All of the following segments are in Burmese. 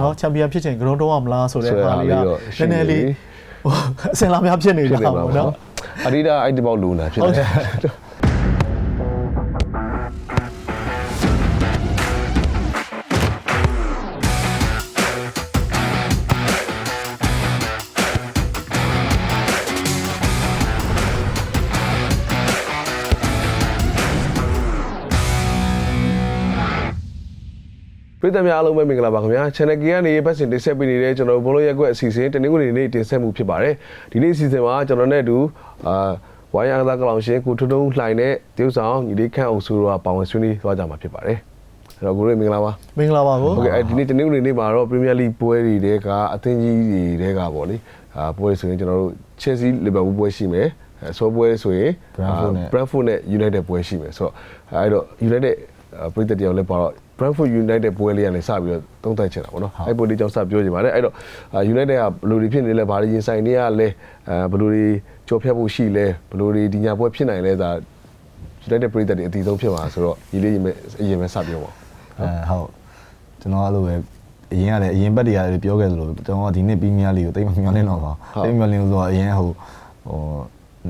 နော်ချန်ပီယံဖြစ်ချင်ဂရုံးတော့မလားဆိုတဲ့ဆိုတဲ့ဟာလေးကဟာလေးတော့နရှိည်းနနေည်းပြီလေးဟိုအစင်လာများဖြစ်နေဖြစ်တာနေမှာပေါ့ပေါ့နော်နော်အဒီဒါအိုက်ဒီပေါက်လူနာဖြစ်ဟုတ်နေတယ် ပြည်သူများအားလုံးပဲမင်္ဂလာပါခင်ဗျာ channel K ကနေပတ်စင်တင်ဆက်ပေးနေတဲ့ကျွန်တော်ဘလုံးရက်ကွက်အစီအစဉ်တနင်္ဂနွေနေ့တင်ဆက်မှုဖြစ်ပါတယ်ဒီနေ့အစီအစဉ်မှာကျွန်တော်နဲ့အတူအာဝိုင်းအားသားကလောင်ရှင်ကိုထွန်းထွန်းလှိုင်တဲ့တရုတ်ဆောင်ညီလေးခန့်အောင်စုတို့ကပါဝင်ဆွေးနွေးသွားကြမှာဖြစ်ပါတယ်အဲ့တော့ကိုရိုမင်္ဂလာပါမင်္ဂလာပါကိုဟုတ်ကဲ့အဲဒီနေ့တနင်္ဂနွေနေ့မှာတော့ Premier League ပွဲတွေတဲကအသင်းကြီးတွေတဲကပေါ့လေအာပွဲတွေဆိုရင်ကျွန်တော်တို့ Chelsea Liverpool ပွဲရှိမယ်အဲဆောပွဲဆိုရင် Brentford နဲ့ Brentford နဲ့ United ပွဲရှိမယ်ဆိုတော့အဲ့တော့ United ပြည်သက်တယောက်လည်းပါတော့ Brentford United ပွဲလေးကနေစပြီးတော့သုံးသပ်ချင်တာပေါ့နော်အဲ့ပွဲလေးကြောင့်စပြောချင်ပါတယ်အဲ့တော့ United ကဘယ်လိုတွေဖြစ်နေလဲဘာတွေရင်ဆိုင်နေရလဲအဲဘယ်လိုတွေကြော်ဖြတ်ဖို့ရှိလဲဘယ်လိုတွေဒီညာပွဲဖြစ်နိုင်လဲဒါ United ပြည်သက်တွေအတီဆုံးဖြစ်မှာဆိုတော့ဒီလေးရင်ပဲအရင်ပဲစပြောပါအဲဟုတ်ကျွန်တော်အဲ့လိုပဲအရင်ကလည်းအရင်ဘက်တွေကလည်းပြောခဲ့သလိုကျွန်တော်ကဒီနှစ်ပီးမီးယားလီကိုတိတ်မမျှော်လင့်တော့ပါတိတ်မမျှော်လင့်လို့ဆိုတော့အရင်ဟိုဟို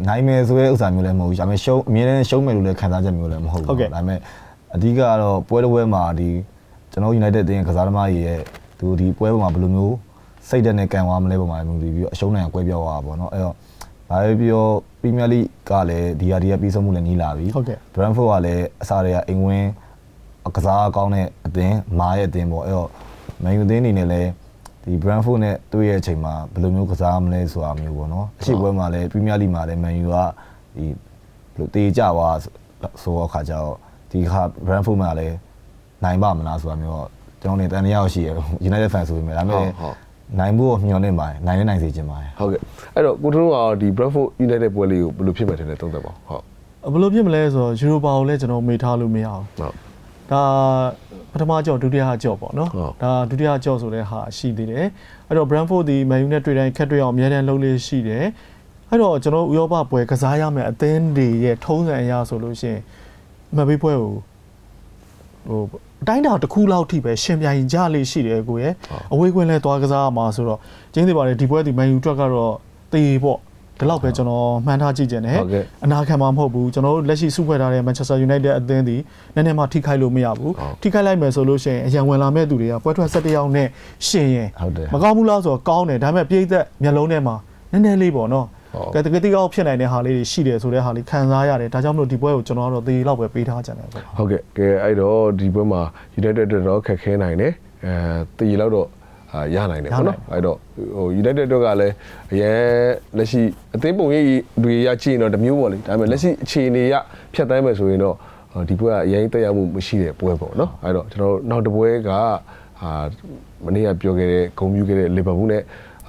နိုင်မယ်ဆိုတဲ့ဥစ္စာမျိုးလည်းမဟုတ်ဘူးဒါပေမဲ့ရှုံးအမြဲတမ်းရှုံးမယ်လို့လည်းခံစားချက်မျိုးလည်းမဟုတ်ဘူးဒါပေမဲ့ အဓိကကတော့ပွဲတစ်ပွဲမှာဒီကျွန်တော် United တင်းကစားသမားကြီးရဲ့သူဒီပွဲပေါ်မှာဘယ်လိုမျိုးစိတ်ဓာတ်နဲ့ကန်သွားမလဲပုံမှာမျိုးပြီးပြီးအရှုံးနိုင်ကွဲပြောသွားတာပေါ့နော်အဲ့တော့ဘာပဲပြောပရီးမီးယားလိကလည်းဒီဟာဒီကပြီးဆုံးမှုလည်းနီးလာပြီဟုတ်ကဲ့ Brentford ကလည်းအစားတွေကအိမ်ဝင်ကစားကောင်းတဲ့အသင်းမားရဲ့အသင်းပေါ့အဲ့တော့ Man U အသင်းအနေနဲ့လည်းဒီ Brentford နဲ့တွေ့ရဲ့အချိန်မှာဘယ်လိုမျိုးကစားမလဲဆိုတာမျိုးပေါ့နော်အရှိပွဲမှာလည်း Premier League မှာလည်း Man U ကဒီဘယ်လိုတေးကြွားဆိုတော့အခါကျတော့ ဒီခါ Brentford မှာလည်းနိုင်ပါမလားဆိုတာမျိုးတော့ကျွန်တော်နေတန်တရားရှိရ United fan ဆိုပေမဲ့ဒါပေမဲ့နိုင်ဖို့မျှော်လင့်ပါတယ်နိုင်လည်းနိုင်စေချင်ပါတယ်ဟုတ်ကဲ့အဲ့တော့ကိုထွန်းကဒီ Bradford United ပွဲလေးကိုဘယ်လိုဖြစ်မယ်ထင်လဲသုံးသပ်ပါဟုတ်ဘယ်လိုဖြစ်မလဲဆိုတော့ယူရိုပါကိုလည်းကျွန်တော်မေ့ထားလို့မရအောင်ဟုတ်ဒါပထမကြော့ဒုတိယကြော့ပေါ့နော်ဟုတ်ဒါဒုတိယကြော့ဆိုတဲ့ဟာရှိသေးတယ်အဲ့တော့ Brentford ဒီ Man U နဲ့တွေ့တိုင်းခက်တွေ့အောင်အများတန်းလုံးလေးရှိတယ်အဲ့တော့ကျွန်တော်ဥရောပပွဲကစားရမယ်အသင်းတွေရဲ့ထုံးစံအရာဆိုလို့ရှိရင် မဘေးပွဲကိုဟိုအတိုင်းတာတစ်ခုလောက်ထိပဲရှင်ပြိုင်ကြလေးရှိတယ်ကိုရဲ့အဝေးကွင်းလဲသွားကစားရမှာဆိုတော့ကျင်းသေးပါတယ်ဒီပွဲဒီ Man U အတွက်ကတော့တေပေါ့ဒီလောက်ပဲကျွန်တော်မှန်းထားကြည့်ကြတယ်ဟုတ်ကဲ့အနာခံမှာမဟုတ်ဘူးကျွန်တော်တို့လက်ရှိစုဖွဲ့ထားတဲ့ Manchester United အသင်းဒီနည်းနည်းမှထိခိုက်လို့မရဘူးဟုတ်ထိခိုက်လိုက်မယ်ဆိုလို့ရှိရင်အရန်ဝင်လာမဲ့သူတွေကပွဲထွက်17ယောက်နဲ့ရှင်ရင်ဟုတ်တယ်မကောင်းဘူးလားဆိုတော့ကောင်းတယ်ဒါပေမဲ့ပြည်သက်မျက်လုံးထဲမှာနည်းနည်းလေးပေါ့နော်ဟုတ် ကဲတကယ်တိကောက်ဖြစ်နိုင်တဲ့ဟာလေးတွေရှိတယ်ဆိုတဲ့ဟာလေးခံစားရတယ်ဒါကြောင့်မလို့ဒီပွဲကိုကျွန်တော်ကတော့သေလောက်ပဲပေးထားကြတယ်ပေါ့ဟုတ်ကဲ့ကဲအဲ့တော့ဒီပွဲမှာ United အတွက်တော့ခက်ခဲနိုင်တယ်အဲတည်လောက်တော့အာရနိုင်တယ်ပေါ့နော်အဲ့တော့ဟို United အတွက်ကလည်းအရင်လက်ရှိအသင်းပုံရိပ်တွေရကြည့်ရင်တော့တစ်မျိုးပေါ့လေဒါပေမဲ့လက်ရှိအခြေအနေရဖြတ်တိုင်းမယ်ဆိုရင်တော့ဟိုဒီပွဲကအရင်တက်ရောက်မှုမရှိတဲ့ပွဲပေါ့နော်အဲ့တော့ကျွန်တော်တို့နောက်တစ်ပွဲကအာမနေ့ကပြောခဲ့တဲ့ဂုံမြူခဲ့တဲ့ Liverpool နဲ့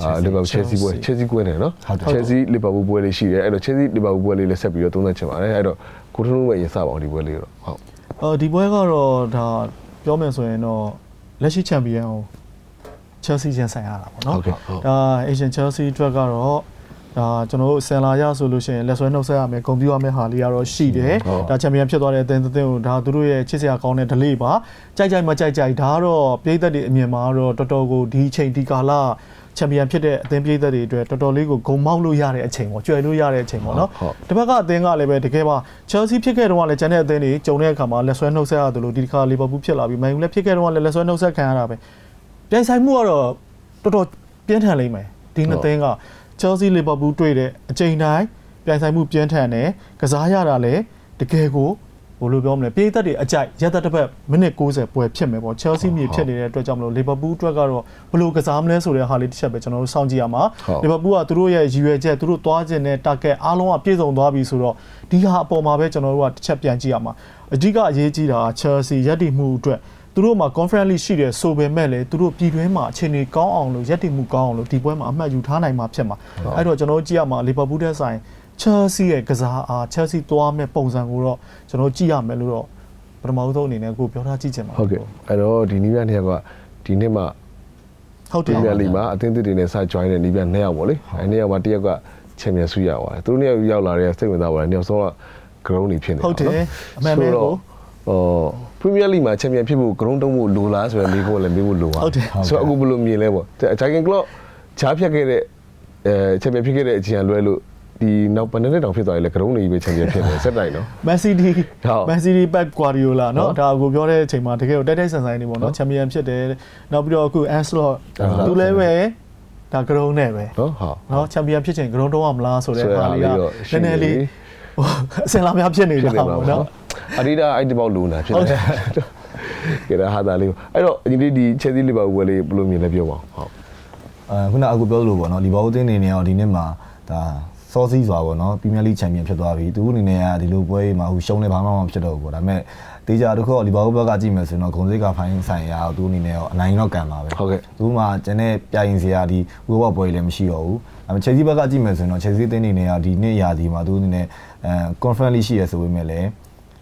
အာလီဗာပူးချယ်ဆီပွဲချယ်ဆီပွဲနဲ့နော်ဟုတ်တယ်ချယ်ဆီလီဗာပူးပွဲလေးရှိတယ်အဲ့တော့ချယ်ဆီလီဗာပူးပွဲလေးလည်းဆက်ပြီးတော့သုံးသပ်ချင်ပါတယ်အဲ့တော့ကိုထွန်းတို့ပဲရင်စပါအောင်ဒီပွဲလေးတော့ဟုတ်အော်ဒီပွဲကတော့ဒါပြောမယ်ဆိုရင်တော့လက်ရှိချန်ပီယံကို Chelsea ချင်းဆိုင်ရတာပေါ့နော်ဟုတ်ကဲ့ဟုတ်ဒါ Asian Chelsea အတွက်ကတော့ဒါကျွန်တော်တို့ဆန်လာရဆိုလို့ရှိရင်လက်ဆွဲနှုတ်ဆက်ရမယ်ဂုဏ်ပြုရမယ်ဟာလေးကတော့ရှိတယ်ဟုတ်ဒါချန်ပီယံဖြစ်သွားတဲ့အသင်းတစ်သင်းကိုဒါသူတို့ရဲ့ချစ်စရာကောင်းတဲ့ delay ပါကြိုက်ကြိုက်မကြိုက်ကြိုက်ဒါကတော့ပြည်သက်တွေအမြင်မှာတော့တော်တော်ကိုဒီအချိန်ဒီကာလ ချန်ပီယံဖြစ်တဲ့အသင်းပြည်သက်တွေအတွက်တော်တော်လေးကိုဂုံမောက်လို့ရတဲ့အချိန်ပေါ့ကြွယ်လို့ရတဲ့အချိန်ပေါ့နော်ဟုတ်တစ်ဖက်ကအသင်းကလည်းပဲတကယ်ပါ Chelsea ဖြစ်ခဲ့တော့ကလည်းကျန်တဲ့အသင်းတွေဂျုံတဲ့အခါမှာလက်ဆွဲနှုတ်ဆက်ရတယ်လို့ဒီတစ်ခါ Liverpool ဖြစ်လာပြီး Man U လည်းဖြစ်ခဲ့တော့ကလည်းလက်ဆွဲနှုတ်ဆက်ခံရတာပဲပြိုင်ဆိုင်မှုကတော့တော်တော်ပြင်းထန်လိမ့်မယ်ဒီနှစ်သင်းက Chelsea Liverpool တွေ့တဲ့အချိန်တိုင်းပြိုင်ဆိုင်မှုပြင်းထန်တယ်ကစားရတာလည်းတကယ်ကို ဘယ်လိုပြောမလဲပြည်သက်တွေအကြိုက်ရက်သက်တစ်ပတ်မိနစ်60ပွဲဖြစ်မယ်ပေါ့ Chelsea မြေဖြစ်နေတဲ့အတွက်ကြောင့်မလို့ Liverpool အတွက်ကတော့ဘယ်လိုကစားမလဲဆိုတဲ့ဟာလေးတစ်ချက်ပဲကျွန်တော်တို့စောင့်ကြည့်ရမှာဟုတ် Liverpool ကသူတို့ရဲ့ရည်ရွယ်ချက်သူတို့သွားခြင်းနဲ့ target အားလုံးကပြည့်စုံသွားပြီဆိုတော့ဒီဟာအပေါ်မှာပဲကျွန်တော်တို့ကတစ်ချက်ပြန်ကြည့်ရမှာအဓိကအရေးကြီးတာက Chelsea ရပ်တည်မှုအတွက်သူတို့မှာ conference league ရှိတယ်ဆိုပေမဲ့လည်းသူတို့ပြည်တွင်းမှာအခြေအနေကောင်းအောင်လို့ရပ်တည်မှုကောင်းအောင်လို့ဒီပွဲမှာအမှတ်ယူထားနိုင်မှာဖြစ်မှာအဲ့တော့ကျွန်တော်တို့ကြည့်ရမှာ Liverpool တဲ့ဆိုင် Chelsea ရဲ့ကစားအား Chelsea သွားမဲ့ပုံစံကိုတော့ကျွန်တော်ကြည့်ရမယ်လို့တော့ပထမဆုံးအနေနဲ့ကိုပြောထားကြည့်ချင်ပါဟုတ်ကဲ့အဲ့တော့ဒီနီးပြနှစ်ယောက်ကဒီနှစ်မှာဟုတ်ပတယ်ရီးမီးယားလိမှာအသင်းသစ်တွေနဲ့စ join တဲ့နီးပြနှစ်ယောက်ပေါ့လေအဲ့နှစ်ယောက်မှာတစ်ယောက်ကချန်ပီယံဆုရပါတယ်သူတို့နှစ်ယောက်ရောက်လာတဲ့စိတ်ဝင်စားပါတယ်နှစ်ယောက်ဆုံးက ground နေဖြစ်နေတာဟုတ်တယ်အမှန်ပဲကိုဟောပရီးမီးယားလိမှာချန်ပီယံဖြစ်ဖို့ဂရုံးတုံးဖို့လိုလားဆိုရင်မိဖို့လည်းမေးဖို့လိုပါဟုတ်တယ်ဆိုတော့အခုဘယ်လိုမြင်လဲပေါ့ဂျာဂင်ကလော့ဂျားဖြတ်ခဲ့တဲ့အဲချန်ပီယံဖြစ်ခဲ့တဲ့အချိန်ကလွဲလို့ ဒီနောက်ပန်းနဲ့တောင်ဖြစ်သွားရင်လည်းကရုံးနေကြီးပဲချန်ပီယံဖြစ်တယ်ဆက်တိုင်နော်မန်စီးတီးမန်စီးတီးပက်ဂွာဒီယိုလာနော်ဒါကိုပြောတဲ့အချိန်မှာတကယ်တော့တိုက်တိုက်ဆန်ဆန်နေပေါ့နော်ချန်ပီယံဖြစ်တယ်နောက်ပြီးတော့အခုအန်စလော့သူလည်းပဲဒါကရုံးနဲ့ပဲနော်ဟုတ်နော်ချန်ပီယံဖြစ်ချင်ကရုံးတော့မလားဆိုတဲ့ဟာလေးကနည်းနည်းလေးဟိုအစင်လာများဖြစ်နေတာပေါ့နော်အဒီဒါအဲ့ဒီပေါက်လူနာဖြစ်တယ်ကဲဒါဟာဒါလေးအဲ့တော့ဒီဒီ Chelsea Liverpool ဝယ်လေးဘယ်လိုမြင်လဲပြောပါဦးဟုတ်အဲခုနအကူပြောလို့ပေါ့နော် Liverpool တင်းနေနေအောင်ဒီနေ့မှာဒါ စောစီးစွာပေါ့နော်ပရီးမီးယားလိချန်ပီယံဖြစ်သွားပြီသူအနေနဲ့ကဒီလိုပွဲမှာဟိုရှုံးနေဘာမှမဖြစ်တော့ဘူးပေါ့ဒါပေမဲ့တေချာတစ်ခုကလီဗာပူးဘက်ကကြည့်မယ်ဆိုရင်တော့ဂုံစိတ်ကဖိုင်းဆိုင်ရာသူအနေနဲ့ရောအနိုင်တော့ကန်ပါပဲဟုတ်ကဲ့သူမှကျန်တဲ့ပြိုင်စရာဒီဝေဘောပွဲလည်းမရှိတော့ဘူးဒါပေမဲ့ချယ်ဆီဘက်ကကြည့်မယ်ဆိုရင်တော့ချယ်ဆီအသင်းအနေနဲ့ကဒီနှစ်ရာသီမှာသူအနေနဲ့အဲ conference လေးရှိရဆိုပေမဲ့လည်း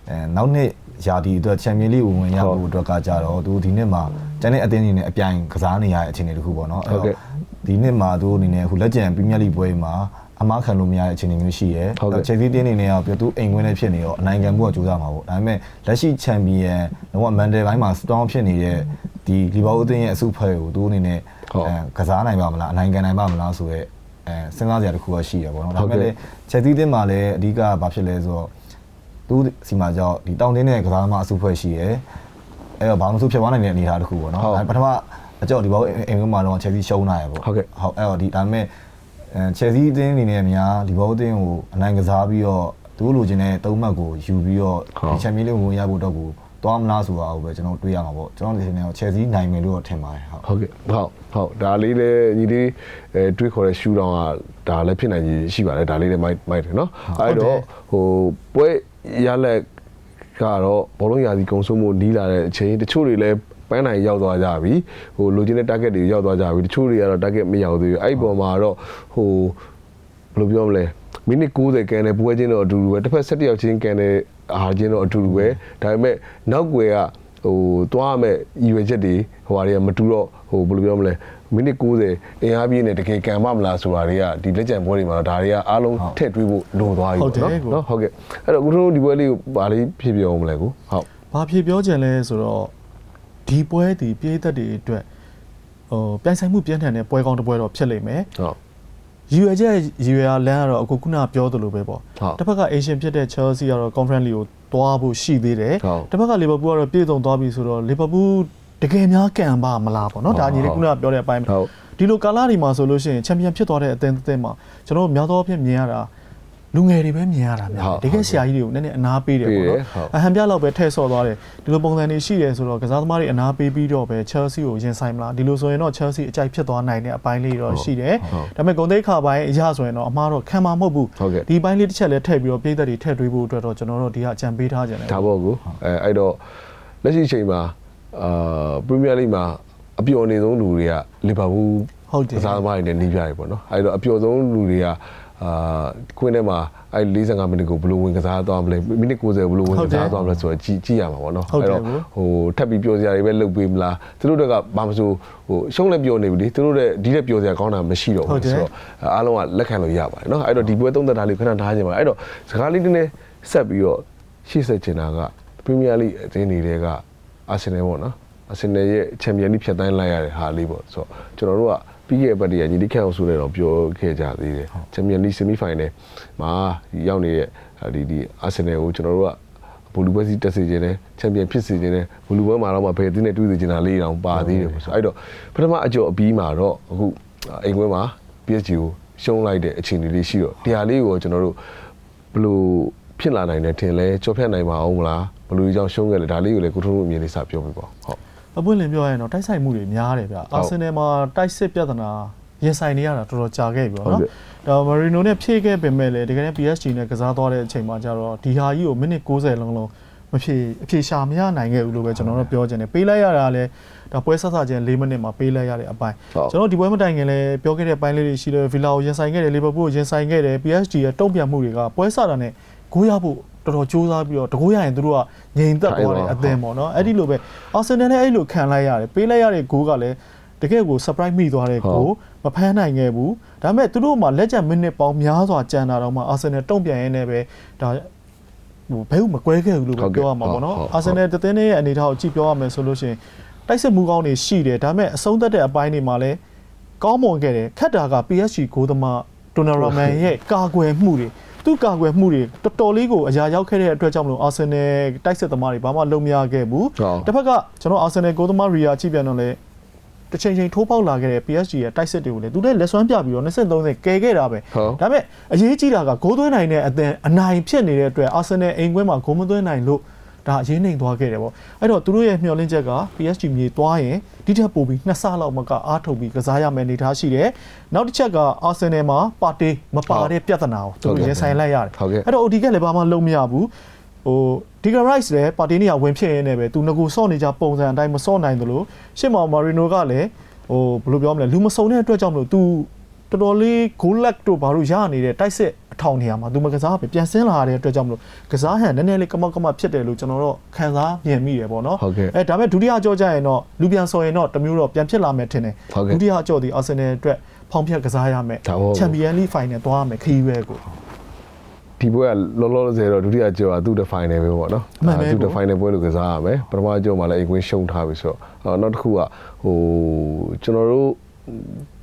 အဲနောက်နှစ်ရာသီအတွက်ချန်ပီယံလိဝင်ဝင်ရဖို့အတွက်ကကြတော့သူဒီနှစ်မှာကျန်တဲ့အသင်းအနေနဲ့အပြိုင်ကစားနေရတဲ့အခြေအနေတစ်ခုပေါ့နော်ဟုတ်ကဲ့ဒီနှစ်မှာသူအနေနဲ့အခုလက်ကျန်ပရီးမီးယားလိပွဲမှာ အမားခံလို့မရတဲ့အခြေအနေမျိုးရှိရဲဟုတ်ကဲ့ချယ်ဆီတင်းအနေနဲ့ကပြသူအိမ်ခွင်းနဲ့ဖြစ်နေတော့အနိုင်ခံမှုကကြိုးစားမှာပေါ့ဒါပေမဲ့လက်ရှိချန်ပီယံတော့မန်ဒယ်ပိုင်းမှာစတောင်းဖြစ်နေတဲ့ဒီလီဗာပူးအသင်းရဲ့အစုဖွဲ့ကိုသူအနေနဲ့ဟုတ်အဲကစားနိုင်ပါမလားအနိုင်ခံနိုင်ပါမလားဆိုတော့အဲစဉ်းစားစရာတစ်ခုကရှိရပေါ့နော်ဒါပေမဲ့လည်းချက်သီးတင်းမှာလည်းအဓိကဘာဖြစ်လဲဆိုတော့သူစီမှာကြောင့်ဒီတောင်းတင်းတဲ့ကစားသမားအစုဖွဲ့ရှိရယ်အဲ့တော့ဘာမှမဆိုဖြစ်သွားနိုင်တဲ့အနေအထားတစ်ခုပေါ့နော်ဟုတ်ဒါပထမအကြောက်ဒီဘောအိမ်ကမှာတော့ချက်သီးရှုံးနိုင်ရပေါ့ဟုတ်ကဲ့ဟုတ်အဲ့တော့ဒီဒါပေမဲ့ အဲချက်သီးအသင်းအနေနဲ့အများဒီဘောအသင်းကိုအနိုင်ကစားပြီးတော့သူတို့လိုချင်တဲ့သုံးမှတ်ကိုယူပြီးတော့ဟုတ်ဒီချန်ပီယံလိဝင်ရဖို့တော့ကိုသွားမလားဆိုတာကိုပဲကျွန်တော်တွေးရမှာပေါ့ကျွန်တော်ဒီနေ့ချက်သီးနိုင်မယ်လို့တော့ထင်ပါတယ်ဟုတ်ဟုတ်ကဲ့ဟုတ်ဟုတ်ဒါလေးလည်းညီလေးအဲတွေးခေါ်တဲ့ရှူတောင်ကဒါလည်းဖြစ်နိုင်ကြီးရှိပါတယ်ဒါလေးလည်းမိုက်မိုက်တယ်နော်အဲ့တော့ဟိုပွဲရလက်ကတော့ဘောလုံးရာသီကုံဆုံးမှုနီးလာတဲ့အချိန်တချို့တွေလည်း ပန်းနိုင်ရောက်သွားကြပြီဟိုလိုချင်တဲ့ target တွေရောက်သွားကြပြီတချို့တွေကတော့ target မရောက်သေးဘူးအဲ့ဒီပေါ်မှာတော့ဟိုဘယ်လိုပြောမလဲမိနစ်90ကန်တဲ့ပွဲချင်းတော့အတူတူပဲတစ်ဖက်7ယောက်ချင်းကန်တဲ့အားချင်းတော့အတူတူပဲဒါပေမဲ့နောက်ွယ်ကဟိုသွားရမဲ့ရည်ရွယ်ချက်တွေဟိုဟာတွေကမတူတော့ဟိုဘယ်လိုပြောမလဲမိနစ်90အင်အားပြည့်နေတကယ်ကန်မမလားဆိုတာတွေကဒီလက်ကျန်ပွဲတွေမှာတော့ဒါတွေကအားလုံးထည့်တွေးဖို့လိုသွားပြီဟုတ်တယ်ပေါ့ကိုနော်နော်ဟုတ်ကဲ့အဲ့တော့အခုတို့ဒီပွဲလေးကိုဗာလေးဖြည့်ပြအောင်မလဲကိုဟုတ်ဘာဖြစ်ပြောချင်လဲဆိုတော့ ဒီပွဲဒီပြည်သက်တွေအတွက်ဟိုပြိုင်ဆိုင်မှုပြင်းထန်တဲ့ပွဲကောင်းတစ်ပွဲတော့ဖြစ်လိမ့်မယ်ဟုတ်ရည်ရွယ်ချက်ရည်ရွယ်အားလမ်းကတော့အခုခုနပြောသလိုပဲပေါ့ဟုတ်တစ်ဖက်က Asian ဖြစ်တဲ့ Chelsea ကတော့ Conference League ကိုတွားဖို့ရှိသေးတယ်ဟုတ်တစ်ဖက်က Liverpool ကတော့ပြည်စုံသွားပြီဆိုတော့ Liverpool တကယ်များကံပါမလားပေါ့နော်ဒါညီလေးခုနကပြောတဲ့အပိုင်းဟုတ်ဒီလိုကာလဒီမှာဆိုလို့ရှိရင်ချန်ပီယံဖြစ်သွားတဲ့အသင်းအသင်းမှာကျွန်တော်တို့များသောအားဖြင့်မြင်ရတာ လူငယ်တွေပဲမြင်ရတာများဟုတ်တယ်တကယ်ဆရာကြီးတွေကိုနည်းနည်းအနာပေးတယ်ပေါ့ပေးတယ်နော်ဟုတ်အဟံပြလောက်ပဲထည့်ဆော့သွားတယ်ဒီလိုပုံစံတွေရှိတယ်ဆိုတော့ကစားသမားတွေအနာပေးပြီးတော့ပဲ Chelsea ကိုရင်ဆိုင်မလားဒီလိုဆိုရင်တော့ Chelsea အကြိုက်ဖြစ်သွားနိုင်တဲ့အပိုင်းလေးတော့ရှိတယ်ဟုတ်ဒါပေမဲ့ဂုံသိက္ခာပိုင်းအရာဆိုရင်တော့အမှားတော့ခံမှာမဟုတ်ဘူးဟုတ်ကဲ့ဒီပိုင်းလေးတစ်ချက်လည်းထည့်ပြီးတော့ပြည်သက်တွေထည့်တွေးဖို့အတွက်တော့ကျွန်တော်တို့ဒီကအကြံပေးထားကြတယ်ဒါပေါ့ကိုအဲအဲ့တော့လက်ရှိအချိန်မှာအာပရီးမီးယားလိမှာအပျော်နေဆုံးလူတွေကလီဗာပူးဟုတ်တယ်ကစားသမားတွေနဲ့နှီးပြရပေါ့နော်အဲ့တော့အပျော်ဆုံးလူတွေက အာခွင်းထဲမှာအဲ့45မိနစ်ကိုဘယ်လိုဝင်ကစားသွားမလဲမိနစ်90ဘယ်လိုဝင်ကစားသွားမလဲဆိုတော့ကြည့်ကြည့်ရမှာပေါ့နော်ဟုတ်တယ်ဟိုထပ်ပြီးပြောစရာတွေပဲလုပ်ပေးမလားသူတို့တွေကဘာမဆိုဟိုရှုံးလည်းပြောနေပြီလေသူတို့တဲ့ဒီတဲ့ပြောစရာကောင်းတာမရှိတော့ဟုတ်ဘူးတယ်ဆိုတော့အားလုံးကလက်ခံလို့ရပါတယ်နော်အဲ့တော့ဒီပွဲသုံးသက်တာလေးခဏထားခြင်းပါအဲ့တော့စကားလေးနည်းနည်းဆက်ပြီးတော့ရှေ့ဆက်ချင်တာကပရီးမီးယားလိအသင်းတွေကအာဆင်နယ်ပေါ့နော်အာဆင်နယ်ရဲ့ချန်ပီယံလိဖြတ်တန်းလိုက်ရတဲ့ဟာလေးပေါ့ဆိုတော့ကျွန်တော်တို့က ပြီးခဲ့တဲ့ပတ်တည်းကညီလိခန့်အောင်ဆိုတဲ့တော့ပြောခဲ့ကြသေးတယ်ချန်ပီယံလိဆီမီဖိုင်နယ်မှာရောက်နေတဲ့ဒီဒီအာဆင်နယ်ကိုကျွန်တော်တို့ကဘူလူပွဲစီတက်စေခြင်းနဲ့ချန်ပီယံဖြစ်စေခြင်းနဲ့ဘူလူပွဲမှာတော့မှဘယ်အသင်းနဲ့တွေ့စေခြင်းတာလေးတောင်ပါသေးတယ်ပေါ့ဆိုတော့အဲ့တော့ပထမအကျော်အပြီးမှာတော့အခုအိမ်ခွဲမှာ PSG ကိုရှုံးလိုက်တဲ့အခြေအနေလေးရှိတော့ဒီဟာလေးကိုကျွန်တော်တို့ဘယ်လိုဖြစ်လာနိုင်တယ်ထင်လဲကြော်ဖြတ်နိုင်ပါအောင်မလားဘယ်လိုကြောင့်ရှုံးခဲ့လဲဒါလေးကိုလည်းကိုထုံးတို့အမြင်လေးစပြောပြပါဟုတ် အပွင့်လင်းပြောရရင်တော့တိုက်ဆိုင်မှုတွေများတယ်ဗျအာဆင်နယ်မှာတိုက်စစ်ပြဿနာရင်ဆိုင်နေရတာတော်တော်ကြာခဲ့ပြီပေါ့နော်ဒါမာရီနိုနဲ့ဖြည့်ခဲ့ပေမဲ့လည်းတကယ်တမ်း PSG နဲ့ကစားသွားတဲ့အချိန်မှာကျတော့ဒီဟာကြီးကိုမိနစ်60လုံးလုံးမဖြည့်အဖြည့်ရှာမရနိုင်ခဲ့ဘူးလို့ပဲကျွန်တော်တို့ပြောချင်တယ်ပေးလိုက်ရတာလည်းဒါပွဲဆက်ဆချင်း၄မိနစ်မှာပေးလိုက်ရတဲ့အပိုင်းကျွန်တော်ဒီပွဲမတိုင်ခင်လည်းပြောခဲ့တဲ့အပိုင်းလေးတွေရှိတယ်ဗီလာကိုရင်ဆိုင်ခဲ့တယ်လီဗာပူးကိုရင်ဆိုင်ခဲ့တယ် PSG ရဲ့တုံ့ပြန်မှုတွေကပွဲဆတာနဲ့ဂိုးရဖို့ တော်တော်စူးစမ်းပြီးတော့တကိုးရရင်သူတို့ကငြိမ်သက်သွားတယ်အသင်းပေါ့နော်အဲ့ဒီလိုပဲအာဆင်နယ်နဲ့အဲ့လိုခံလိုက်ရတယ်ပေးလိုက်ရတဲ့ဂိုးကလည်းတကယ်ကို surprise မိသွားတဲ့ဂိုးမဖမ်းနိုင်ခဲ့ဘူးဒါပေမဲ့သူတို့မှလက်ကျန်မိနစ်ပေါင်းများစွာကြံတာတော့မှအာဆင်နယ်တုံ့ပြန်ရင်းနဲ့ပဲဒါဟိုဘယ်ဟုတ်မကွဲခဲ့ဘူးလို့ဟုတ်ကဲ့ပြောရမှာပေါ့နော်ဟုတ်ဟုတ်အာဆင်နယ်တသင်းရဲ့အနေထားကိုကြည့်ပြောရမယ်ဆိုလို့ရှိရင်တိုက်စစ်မှုကောင်းတွေရှိတယ်ဒါပေမဲ့အဆုံးသက်တဲ့အပိုင်းတွေမှာလည်းကောင်းမွန်ခဲ့တယ်ခက်တာက PSG ဂိုးသမားဒိုနာရာမန်ရဲ့ကာကွယ်မှုတွေ သူ့ကာကွယ်မှုတွေတော်တော်လေးကိုအရာရောက်ခဲ့တဲ့အတွက်ကြောင့်မလို့အာဆင်နယ်တိုက်စစ်သမားတွေဘာမှလုံမရခဲ့ဘူးဟုတ်တစ်ဖက်ကကျွန်တော်အာဆင်နယ်ဂိုးသမားရီယာကြည့်ပြန်တော့လေတစ်ချိန်ချိန်ထိုးပေါက်လာခဲ့တဲ့ PSG ရဲ့တိုက်စစ်တွေကိုလည်းသူလည်းလက်စွမ်းပြပြီးတော့23ဆယ်ကယ်ခဲ့တာပဲဟုတ်ဒါပေမဲ့အရေးကြီးတာကဂိုးသွင်းနိုင်တဲ့အသင်းအနိုင်ဖြစ်နေတဲ့အတွက်အာဆင်နယ်အိမ်ကွင်းမှာဂိုးမသွင်းနိုင်လို့ ဒါအရေးနှိမ်သွားခဲ့တယ်ပေါ့အဲ့တော့သူတို့ရဲ့မျှော်လင့်ချက်က PSG မြေသွားရင်ဒီထက်ပိုပြီးနှစ်ဆလောက်မကအားထုတ်ပြီးကစားရမယ်အနေထားရှိတယ်နောက်တစ်ချက်ကအာဆင်နယ်မှာပါတီမပါတဲ့ပြဿနာကိုသူတို့ရင်ဆိုင်လိုက်ရတယ်ဟုတ်ကဲ့အဲ့တော့ OD ကလည်းဘာမှလုံးမရဘူးဟိုဒီဂရိုက်စ်လည်းပါတီနေရဝင်ဖြစ်ရင်းနဲ့ပဲသူငကိုစော့နေကြပုံစံအတိုင်းမစော့နိုင်သလိုရှစ်မောင်မာရီနိုကလည်းဟိုဘယ်လိုပြောမလဲလူမစုံတဲ့အတွက်ကြောင့်မလို့ तू တော်တော်လေး goal lag တို့ဘာလို့ရနေတဲ့တိုက်စစ် အထောင်နေရာမှာ तू မကစားပဲပြန်ဆင်းလာတဲ့အတွက်ကြောင့်မလို့ကစားဟန်နည်းနည်းလေးကမောက်ကမဖြစ်တယ်လို့ကျွန်တော်တို့ခံစားမြင်မိတယ်ပေါ့နော်ဟုတ်ကဲ့အဲဒါပေမဲ့ဒုတိယအကြောကြရင်တော့လူပြန်ဆော်ရင်တော့တစ်မျိုးတော့ပြန်ဖြစ်လာမယ်ထင်တယ်ဟုတ်ကဲ့ဒုတိယအကြောဒီအာဆင်နယ်အတွက်ဖောင်းဖြတ်ကစားရမယ်ဒါပေါ့ချန်ပီယံလိဖိုင်နယ်သွားရမယ်ခရီးပဲကိုဒီပွဲကလောလောဆယ်တော့ဒုတိယကြောကသူ့တဲ့ final ပဲပေါ့နော်အမှန်ပဲသူ့တဲ့ကို final ပွဲလို့ကစားရမယ်ပထမကြောမှာလည်းအိမ်ကွင်းရှုံးထားပြီဆိုတော့အော်နောက်တစ်ခုကဟိုကျွန်တော်တို့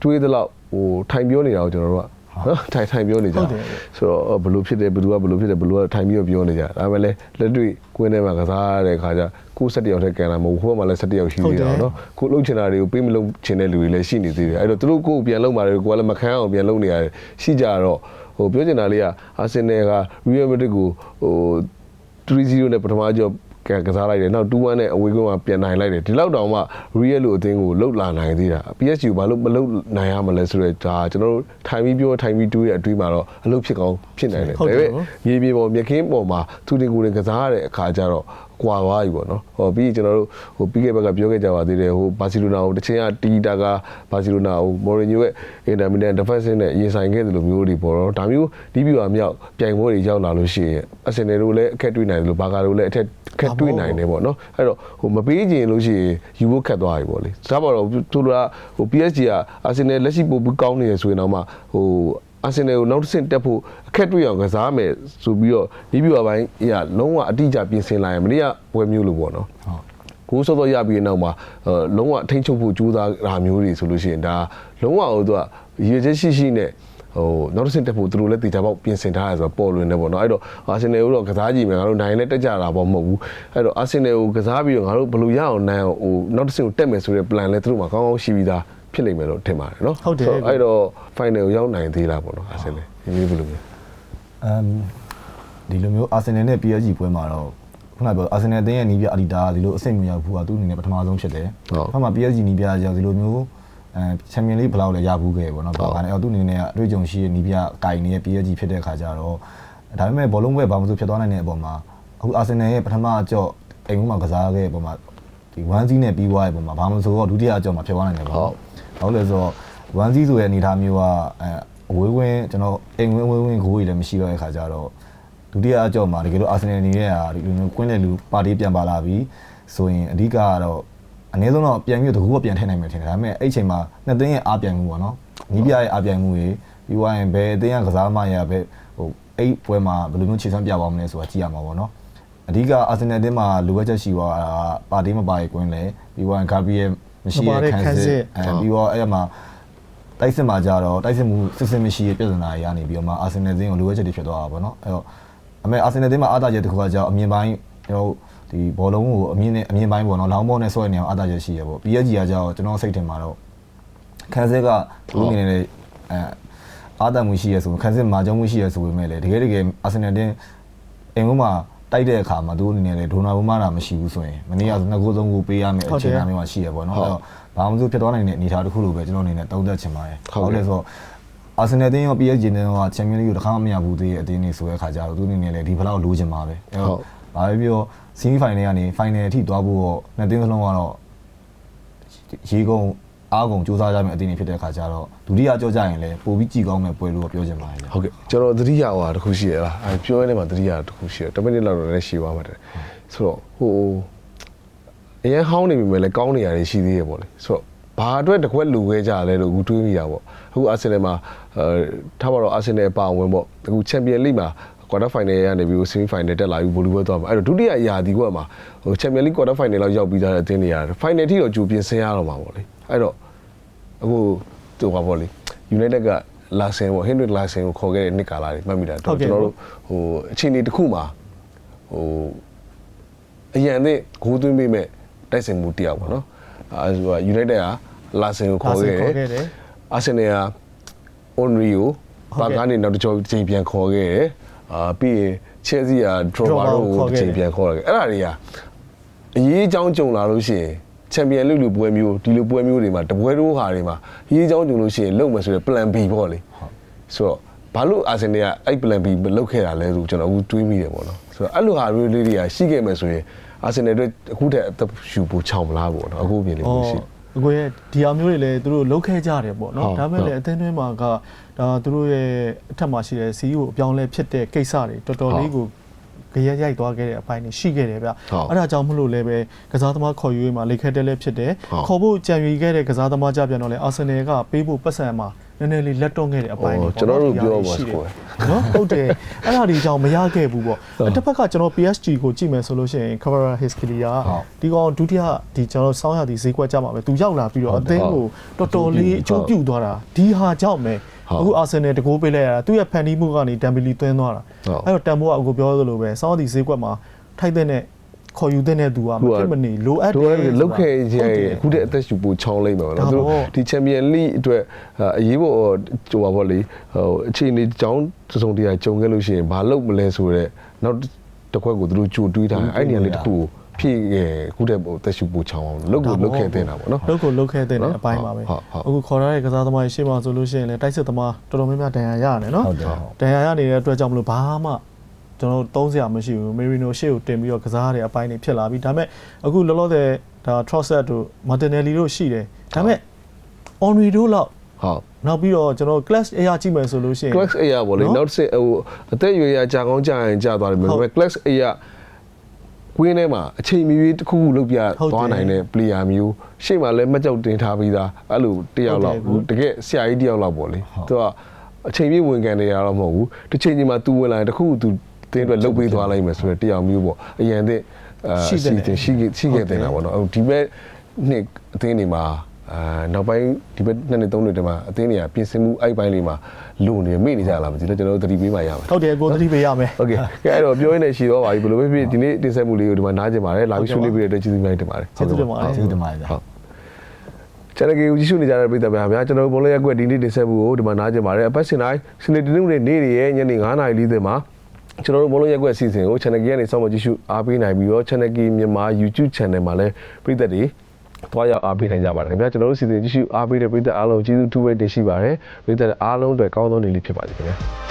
တွေးသလောက်ဟိုထိုင်ပြောနေတာကိုကျွန်တော်တို့က နော်ထိုင်ထိုင်ပြောနေကြဟုတ်တယ်ဆိုတော့အော်ဘယ်လိုဖြစ်တယ်ဘယ်သူကဘယ်လိုဖြစ်တယ်ဘယ်လိုကထိုင်ပြီးတော့ပြောနေကြဒါပေမဲ့လည်းလက်တွေ့ကွင်းထဲမှာကစားရတဲ့ခါကျကိုယ်၁၁ယောက်ထက်ကန်လာမဟုတ်ဘူးဟိုဘက်မှာလည်း၁၁ယောက်ရှိသေးတယ်နော်ကိုလှုပ်ချင်တာတွေကိုပေးမလှုပ်ချင်တဲ့လူတွေလည်းရှိနေသေးတယ်အဲ့တော့သူတို့ကိုယ်ပြန်လှုပ်ပါတယ်ကိုယ်ကလည်းမခံအောင်ပြန်လှုပ်နေရတယ်ရှိကြတော့ဟိုပြောချင်တာလေးကအာဆင်နယ်ကရီယယ်မက်ဒရစ်ကိုဟို3-0နဲ့ပထမကြော ကကစားလိုက်တယ်နောက်2-1နဲ့အဝေးကွင်းမှာပြန်နိုင်လိုက်တယ်ဒီလောက်တောင်မှ real လို့အသင်းကိုလှုပ်လာနိုင်သေးတာ PSG ကိုဘာလို့မလှုပ်နိုင်ရမလဲဆိုတော့ဒါကျွန်တော်တို့ထိုင်ပြီးပြောထိုင်ပြီးတွေးတဲ့အတွေးမှာတော့အလုပ်ဖြစ်ကောင်းဖြစ်နိုင်တယ်ဟုတ်တယ်ဒါပေမဲ့မြေပြင်ပေါ်မြက်ခင်းပေါ်မှာသူတင်ကိုယ်တင်ကစားရတဲ့အခါကျတော့ကွာသွားပြီပေါ့နော်ဟောပြီးရင်ကျွန်တော်တို့ဟိုပြီးခဲ့ဘက်ကပြောခဲ့ကြပါသေးတယ်ဟိုဘာစီလိုနာကိုတစ်ချိန်ကတီတာကဘာစီလိုနာကိုမော်ရီညိုရဲ့အင်တာမီလန်ဒီဖက်ဆင်းနဲ့ရင်ဆိုင်ခဲ့တယ်လို့မျိုးတွေပေါ့နော်ဒါမျိုးဒီပြူအမြောက်ပြိုင်ပွဲတွေရောက်လာလို့ရှိရင်အစင်နယ်တို့လည်းအခက်တွေ့နိုင်တယ်လို့ဘာကာတို့လည်းအခက် အခက်တွေ့နိုင်တယ်ပေါ့နော်အဲ့တော့ဟိုမပေးချင်လို့ရှိရင်ယူဖို့ခက်သွားပြီပေါ့လေဒါပါတော့သူတို့ကဟို PSG ကအာဆင်နယ်လက်ရှိပို့ပြီးကောင်းနေရဆိုရင်တော့မှဟိုအာဆင်နယ်ကိုနောက်တစ်ဆင့်တက်ဖို့အခက်တွေ့အောင်ကစားမယ်ဆိုပြီးတော့ဒီပြူအပိုင်းအရာလုံးဝအတိအကျပြင်ဆင်လာရင်မနေ့ကပွဲမျိုးလို့ပေါ့နော်ဟုတ်ကိုယ်စောစောရပြီးတဲ့နောက်မှာအဲလုံးဝအထိန်ချုပ်ဖို့ကြိုးစားတာမျိုးတွေဆိုလို့ရှိရင်ဒါလုံးဝဟိုသူကရည်ရွယ်ချက်ရှိရှိနဲ့ ဟိုနောက်တစ်ဆင့်တက်ဖို့သူတို့လည်းတေချာပေါက်ပြင်ဆင်ထားရဆိုတော့ပေါ်လွင်နေပေါ့နော်အဲ့တော့အာဆင်နယ်ကိုတော့ကစားကြည့်မယ်ငါတို့နိုင်လဲတက်ကြတာပေါ့မဟုတ်ဘူးအဲ့တော့အာဆင်နယ်ကိုကစားပြီးတော့ငါတို့ဘယ်လိုရအောင်နိုင်အောင်ဟိုနောက်တစ်ဆင့်ကိုတက်မယ်ဆိုတဲ့ plan လဲသူတို့မှာကောင်းကောင်းရှိပြီးသားဖြစ်လိမ့်မယ်လို့ထင်ပါတယ်နော်ဟုတ်တယ်ဆိုတော့အဲ့တော့ final ကိုရောက်နိုင်သေးလားပေါ့နော်အာဆင်နယ်ဒီလိုဘယ်လိုလဲအမ်ဒီလိုမျိုးအာဆင်နယ်နဲ့ PSG ပွဲမှာတော့ခုနကပြောအာဆင်နယ်အသင်းရဲ့နီးပြအဒီတာဒီလိုအဆင့်မျိုးရောက်ဘူးကသူ့အနေနဲ့ပထမဆုံးဖြစ်တယ်ဟုတ်။ဘာမှ PSG နီးပြကြောင့်ဒီလိုမျိုး အဲချန်ပီယံလိဘယ်လောက်လဲရဘူးခဲ့ပေါ့နော်။ဘာကလည်းသူ့အနေနဲ့အတွေ့အကြုံရှိတဲ့နီးပြကင်နေတဲ့ PSG ဖြစ်တဲ့ခါကျတော့ဒါပေမဲ့ဘောလုံးပွဲဘာမှမဆိုဖြစ်သွားနိုင်တဲ့အပေါ်မှာအခုအာဆင်နယ်ရဲ့ပထမအကြော့အိမ်မှာကစားခဲ့တဲ့အပေါ်မှာဒီ1 0နဲ့ပြီးသွားတဲ့အပေါ်မှာဘာမှမဆိုတော့ဒုတိယအကြော့မှာဖြစ်သွားနိုင်တယ်ပေါ့ဟုတ်။ဟုတ်လဲဆိုတော့1 0ဆိုရဲ့အနေအထားမျိုးကအဲအဝေးဝင်းကျွန်တော်အိမ်ဝင်းဝင်းဝင်းဂိုးကြီးလည်းမရှိတော့တဲ့ခါကျတော့ဒုတိယအကြော့မှာတကယ်လို့အာဆင်နယ်အနေနဲ့ကဒီလိုမျိုးကွင်းတဲ့လူပါတီပြန်ပါလာပြီဆိုရင်အဓိကကတော့ အနည်းဆုံးတော့ပြန်ပြီးတော့တကူကပြန်ထည့်နိုင်မယ်ထင်တယ်ဒါပေမဲ့အဲ့ချိန်မှာနှစ်သိန်းရဲ့အားပြိုင်မှုပေါ့နော်နီးပြရဲ့အားပြိုင်မှုတွေပြီးသွားရင်ဘယ်အသင်းကကစားမရဘယ်ဟိုအဲ့ပွဲမှာဘယ်လိုမျိုးခြေစွမ်းပြပါမလဲဆိုတာကြည့်ရမှာပေါ့နော်အဓိကအာဆင်နယ်အသင်းမှာလိုအပ်ချက်ရှိသွားတာပါတီမပါရကွင်းလေပြီးသွားရင်ဂါဘရီယယ်မရှိမပါရတဲ့ခန်းခန်းစစ်စစ်အဲပြီးတော့အဲ့မှာတိုက်စစ်မှာကြတော့တိုက်စစ်မှုစစ်စစ်မရှိရဲ့ပြဿနာတွေရနေပြီးတော့မှအာဆင်နယ်သင်းကိုလိုအပ်ချက်တွေဖြစ်သွားတာပေါ့နော်အဲ့တော့အမေအာဆင်နယ်သင်းမှာအားသာချက်တစ်ခုကကြောင့်အမြင်ပိုင်းကျွန်တော် ဒီဘောလုံးကိုအမြင်နဲ့အမြင်ပိုင်းပေါ့နော်လောင်းဘောနဲ့ဆွဲနေအောင်အားသာချက်ရှိရပေါ့ PSG ကကြောင့်ကျွန်တော်စိတ်ထင်မှာတော့ခန်းစစ်ကသူတို့အနေနဲ့အဲအားသာမှုရှိရဆိုခန်းစစ်မာကြုံမှုရှိရဆိုပေမဲ့လေတကယ်တကယ်အာဆင်နယ်တင်းအိမ်ကမှာတိုက်တဲ့အခါမှာသူတို့အနေနဲ့လေဒိုနာဘူမာတာမရှိဘူးဆိုရင်မနေ့ကနှစ်ခုသုံးခုပေးရမယ်အခြေအနေမျိုးမှာရှိရပေါ့နော်အဲ့တော့ဘာမှမဆိုဖြစ်သွားနိုင်တဲ့အနေအထားတစ်ခုလိုပဲကျွန်တော်အနေနဲ့သုံးသပ်ချင်ပါတယ်ဟုတ်ကဲ့လဲဆိုတော့အာဆင်နယ်တင်းရော PSG တင်းရောချန်ပီယံလိကိုတစ်ခါမှမရဘူးသေးတဲ့အတင်းတွေဆိုတဲ့ခါကျတော့သူအနေနဲ့လည်းဒီဘလောက်လိုချင်ပါပဲအဲ့ဟုတော့တ် ဘာပဲပြောဆီမီဖိုင်နယ်ကနေဖိုင်နယ်အထိသွားဖို့တော့နှစ်တင်းစလုံးကတော့ရေကုန်အားကုန်စူးစမ်းကြမယ့်အတင်းတွေဖြစ်တဲ့ခါကျတော့ဒုတိယကြောကြရင်လည်းပိုပြီးကြည်ကောင်းမဲ့ပွဲလို့ပြောချင်ပါတယ်ဗျဟုတ်ကဲ့ကျွန်တော်သတိရဟိုတခုရှိရလားအဲပြောရင်းနဲ့မှာသတိရတခုရှိရ10မိနစ်လောက်တော့လည်းရှိသွားပါတယ်ဆိုတော့ဟိုအရင်ဟောင်းနေပြီမဲ့လည်းကောင်းနေရတယ်ရှိသေးရပေါ့လေဆိုတော့ဘာအတွက်တကွက်လူခဲ့ကြလဲလို့အခုတွေးမိတာပေါ့အခုအာဆင်နယ်မှာအဲထားပါတော့အာဆင်နယ်ပါဝင်ပေါ့အခုချန်ပီယံလိမှာ quarter final ကနေပြီး semi final တက်လာပြီး volleyball သွားမှာအဲ့တော့ဒုတိယအရာဒီကွက်မှာဟို champion league quarter final လောက်ရောက်ပြီးသားတဲ့အသင်းတွေရတယ် final ထိတော့ကြိုပြင်ဆင်ရတော့မှာပေါ့လေအဲ့တော့အခုသူကပေါ့လေ United ကလာဆင်ပေါ့ Henry လာဆင်ကိုခေါ်ခဲ့တဲ့နှစ်ကာလတွေမှတ်မိတာဟုတ်ကဲ့ကျွန်တော်တို့ဟိုအခြေအနေတစ်ခုမှာဟိုအရန်နဲ့ဂိုးသွင်းပေးမဲ့တိုက်စင်မှုတယောက်ပေါ့နော်အဲဆိုတော့ United ကလာဆင်ကိုခေါ်ခဲ့လာဆင်ခေါ်ခဲ့တယ်တယ်အာဆင်နယ်က Onry ကိုဟုတ်ကဲ့ဘာကနေနောက်တစ်ကြောချိန်ပြန်ခေါ်ခဲ့တယ် အာပြီးရင် Chelsea က Drogba Drogba ကိုခေါ်ကိုခဲ့တယ်ချိန်ပြန်ခေါ်ခဲ့အဲ့ဒါတွေကအရေးအကြောင်းကြုံလာလို့ရှိရင်ချန်ပီယံလိလူပွဲမျိုးဒီလိုပွဲမျိုးတွေမှာတပွဲတိုးဟာတွေမှာရေးအကြောင်းကြုံလို့ရှိရင်လုံမယ်ဆိုရယ် plan B ပေါ့လေဆိုတော့ဘာလို့အာဆင်နယ်ကအဲ့ plan B မလုပ်ခဲ့တာလဲဆိုကျွန်တော်အခုတွေးမိတယ်ပေါ့နော်ဆိုတော့အဲ့လိုဟာတွေလေးတွေကရှိခဲ့မယ်ဆိုရင်အာဆင်နယ်အတွက်အခုတည်းအသက်ရှူဖို့ချောင်မလားပေါ့နော်အခုပြင်လေးဩလို့ရှိအကိုရဲ့ဒီအမျိုးတွေလည်းသူတို့လုတ်ခဲကြတယ်ပေါ့ဟုနော်တ်ဒါပေမဲ့ဟုတ်လည်းအသင်းတွင်းမှာက ဒါသူတို့ရဲ့အထက်မှာရှိတဲ့ CEO အပြောင်းလဲဖြစ်တဲ့ကိစ္စတွေတော်တော်လေးကိုကြရက်ရိုက်သွားခဲ့တဲ့အပိုင်းတွေရှိခဲ့တယ်ဗျဟုတ်အဲ့ဒါကြောင့်မလို့လည်းပဲကစားသမားခေါ်ယူရေးမှာလိခက်တဲလဲဖြစ်တယ်ဟုတ်ခေါ်ဖို့ကြံရွေခဲ့တဲ့ကစားသမားကြပြန်တော့လဲအာဆင်နယ်ကပေးဖို့ပတ်စံမှာနည်းနည်းလေးလက်တွန့်ခဲ့တဲ့အပိုင်းတွေဩကျွန်တော်တို့ပြောပါရှိတယ်စကွယ်နော်ဟုတ်တယ်အဲ့ဒါဒီကြောင့်မရခဲ့ဘူးပေါ့တစ်ဖက်ကကျွန်တော် PSG ကိုကြည့်မယ်ဆိုလို့ရှိရင် Kavara Hiskili ကဒီကောင်ဒုတိယဒီကျွန်တော်စောင်းရသည်ဈေးကွက်ကြမှာပဲသူရောက်လာပြီးတော့အသင်းကိုတော်တော်လေးအကျိုးပြုသွားတာဒီဟာကြောင့်ပဲ အခုအာဆင်နယ်တကိုးပေးလိုက်ရတာသူ့ရဲ့ဖန်တီးမှုကနေဒမ်ဘီလီသွင်းသွားတာအဲ့တော့တန်ဖိုးကအခုပြောသလိုပဲစောင်းရသည်ဈေးကွက်မှာထိုက်တဲ့နဲ့ခေါ်ယူတဲ့နဲ့သူကမဖြစ်မနေလိုအပ်တယ်တို့ကလုတ်ခဲ့ကြဟုတ်တယ်အခုတည်းအသက်ရှူဖို့ချောင်းလိုက်ပါဒါတော့ပေါ့သူတို့ဒီချန်ပီယံလိအတွက်အာအရေးပေါ်ဟိုပါပေါ့လေဟိုအခြေအနေကြောင်းစုံစုံတရားကြုံခဲ့လို့ရှိရင်ဘာလုပ်မလဲဆိုတော့နောက်တစ်ခွက်ကိုသူတို့ကြိုတွေးထားတယ်အဲ့ဒီနေရာလေးတစ်ခုကို ဖြည့်ခဲ့အခုတည်းဟိုအသက်ရှူဖို့ချောင်းအောင်လုတ်ကိုလုတ်ခဲ့တဲ့တာပေါ့နော်လုတ်ကိုလုတ်ခဲ့တဲ့နဲ့နော်အပိုင်းပါပဲဟုတ်ဟုတ်အခုခေါ်ရတဲ့ကစားသမားတွေရှေ့မှာဆိုလို့ရှိရင်လည်းတိုက်စစ်သမားတော်တော်များများဒဏ်ရာရတယ်နော်ဟုတ်တယ်ဟုတ်ဒဏ်ရာရနေတဲ့အတွက်ကြောင့်မလို့ဘာမှကျွန်တော်တို့သုံးစရာမရှိဘူးမေရီနိုရှေ့ကိုတင်ပြီးတော့ကစားရတဲ့အပိုင်းတွေဖြစ်လာပြီဒါပေမဲ့အခုလောလောဆယ်ဒါ Trosset တို့မာတင်နယ်လီတို့ရှိတယ်ဒါပေမဲ့ Onry တို့လောက်ဟုတ်နောက်ပြီးတော့ကျွန်တော် class အရာကြည့်မယ်ဆိုလို့ရှိရင် class A ရပေါ့လေနော်နောက်တစ်ဆင့်ဟိုအသက်အရွယ်ရကြာကောင်းကြာရင်ကြာသွားတယ်ဒါပေမဲ့ class A ရ ကွင်းထဲမှာအချိန်မီတစ်ခုခုလုပ်ပြဟုတ်တယ်သွားနိုင်တဲ့ player မျိုးရှေ့မှာလည်းမှတ်ကြောက်တင်ထားပြီးသားအဲ့လိုတယောက်လောက်ဟုတ်တယ်တကယ်ဆရာကြီးတယောက်လောက်ပေါ့လေသူကအချိန်ပြည့်ဝင်ကန်နေရတော့မဟုတ်ဘူးတစ်ချိန်ချိန်မှာ तू ဝင်လာရင်တစ်ခုခု तू တင်းအတွက်လုပ်ပေးသွားလိုက်မယ်ဆိုတော့တယောက်မျိုးပေါ့အရင်တဲ့အာရှိတယ်ရှိရှိရှိခဲ့တဲ့တာပေါ့နော်အခုဒီဘက်နှစ်အသင်းတွေမှာ အာနောက်ပိုင်းဒီဘက်နှစ်နှစ်သုံးနှစ်တည်းမှာအသင်းတွေကပြင်ဆင်မှုအဲ့ပိုင်းလေးမှာလုံနေမေ့နေကြလားမသိဘူးကျွန်တော်တို့သတိပေးမှရမယ် ဟုတ်တယ်ကိုသတိပေးရမယ် โอเคကဲအဲ့တော့ပြောရင်းနဲ့ရှိတော့ပါပြီဘယ်လိုပဲဖြစ်ဒီနေ့တင်ဆက်မှုလေးကိုဒီမှာနားကျင်ပါတယ်လာပြီးဆွေးနွေးပြတဲ့အတွက်ကျေးဇူးများတင်ပါတယ် ကျေးဇူးတင်ပါတယ် ကျေးဇူးတင်ပါတယ်ဗျာ ဟုတ် channel ကိုကြည့်ရှုနေကြတဲ့ပရိသတ်များဗျာကျွန်တော်တို့ဘုံလေးရက်ကွက်ဒီနေ့တင်ဆက်မှုကိုဒီမှာနားကျင်ပါတယ်အပတ်စဉ်တိုင်းစနေတင်းနေ့နေ့ရဲ့ညနေ9:40မှာကျွန်တော်တို့ဘုံလေးရက်ကွက်အစီအစဉ်ကို channel ကြီးကနေစောင့်မကြည့်ရှုအားပေးနိုင်ပြီးတော့ channel ကြီးမြန်မာ YouTube channel မှာလည်းပရိသတ်တွေ တွားရောက်အားပေးနိုင်ကြပါတယ်ခင်ဗျာကျွန်တော်တို့စီစဉ်ကြည့်ရှုအားပေးတဲ့ပရိသတ်အားလုံးကျေးဇူးထူးပဲတင်ရှိပါတယ်ပရိသတ်အားလုံးအတွက်ကောင်းသောနေ့လေးဖြစ်ပါစေခင်ဗျာ